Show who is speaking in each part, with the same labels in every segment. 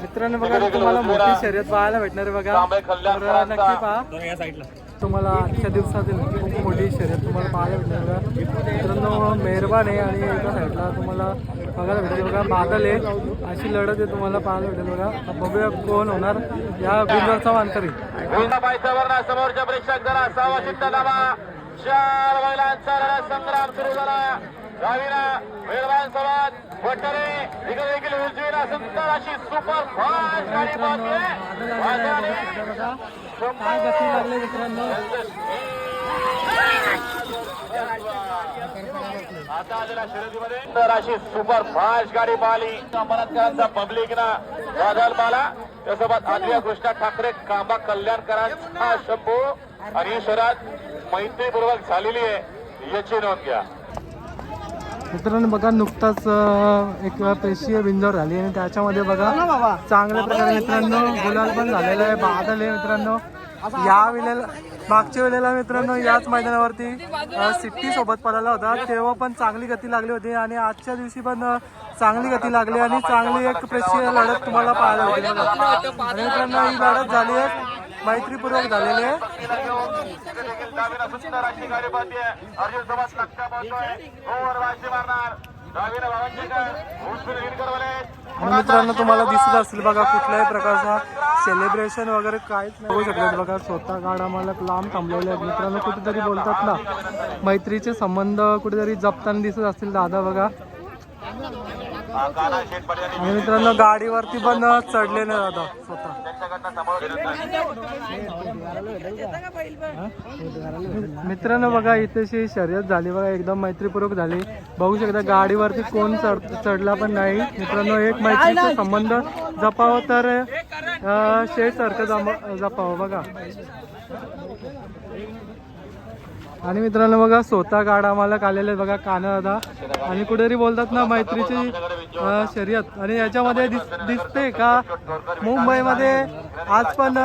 Speaker 1: मित्रांनो बघा तुम्हाला मोठी शर्यत पाहायला भेटणार आहे बघा. तर नक्की पहा. तुम्हाला आजच्या दिवसातील खूप मोठी शर्यत तुम्हाला पाहायला भेटणार बघा. मित्रांनो मेहरबान आहे आणि एका साईडला तुम्हाला बघायला भेटेल बघा. बादल आहे. अशी लढत आहे तुम्हाला पाहायला भेटेल बघा. बघूया कोण होणार. या बिंदूरचा मानकरी
Speaker 2: समोरच्या प्रेक्षक जरा सहावा शिट्ट दाबा. चार महिलांचा संग्राम सुरू झाला. गावीना मेहरबान समाज वटरे सुंदर अशी सुपर फास्ट गाडी
Speaker 1: मित्रांनो
Speaker 2: पाहतोय.
Speaker 1: बादल आलेला आहे बघा काय गती लागले मित्रांनो.
Speaker 2: आता आलेल्या शर्यतीमध्ये तर अशी सुपर फास्ट गाडी पाहिली. अंबरनाथकरांचा पब्लिक ना. बादल पाला त्यासोबत आदव्या कृष्णा ठाकरे कांबा कल्याणकरांचा शंभू आणि ही शर्यत मैत्रीपूर्वक झालेली आहे. याची नोंद घ्या.
Speaker 1: मित्रांनो बघा नुकताच एक पेशीय बिंजोर झाली आणि त्याच्यामध्ये बघा चांगल्या प्रकारे मित्रांनो गुलाल पण झालेला आहे बादल आहे मित्रांनो. या वेळेला मागच्या वेळेला मित्रांनो याच मैदानावरती सिट्टी सोबत पळाला होता. तेव्हा पण चांगली गती लागली होती आणि आजच्या दिवशी पण चांगली गती लागली आणि चांगली एक प्रेक्षीय लढत तुम्हाला पाहायला आणि मित्रांनो ही लढत झाली आहे. मैत्रीपूर्वक झालेली आहे. मित्रांनो तुम्हाला दिसत असेल बघा कुठल्याही प्रकारचा सेलिब्रेशन वगैरे काहीच नाही होऊ शकत. बघा स्वतः गाडा आम्हाला लांब थांबलेले आहेत. मित्रांनो कुठेतरी बोलतात ना मैत्रीचे संबंध कुठेतरी जपताना दिसत असतील दादा बघा. आणि मित्रांनो गाडीवरती पण चढले नाही दादा स्वतः. मित्रांनो बघा इथेशी शर्यत झाली बघा एकदम मैत्रीपूर्वक झाली. बघू शकता गाडीवरती कोण चढ चढला पण नाही. मित्रांनो एक मैत्रीचा संबंध जपावं तर शेड सारखं जम जपावं बघा आणि मित्रांनो बघा स्वतः गाडा आम्हाला आलेले आहेत बघा काना दादा आणि कुठेतरी बोलतात ना मैत्रीची शर्यत आणि याच्यामध्ये दिस दिसते का मुंबईमध्ये आज पण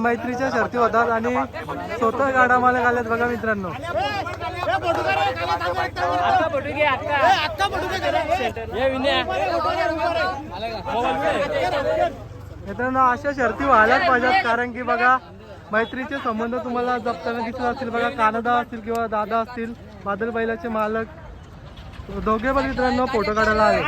Speaker 1: मैत्रीच्या शर्ती होतात आणि स्वतः गाडा मला आलेत बघा मित्रांनो मित्रांनो अशा शर्ती व्हायलाच पाहिजेत कारण की बघा मैत्रीचे संबंध तुम्हाला जपताना दिसत असतील. बघा कानदा असतील किंवा दादा असतील बादल बैलाचे मालक. दोघे पण मित्रांनो फोटो काढायला आले.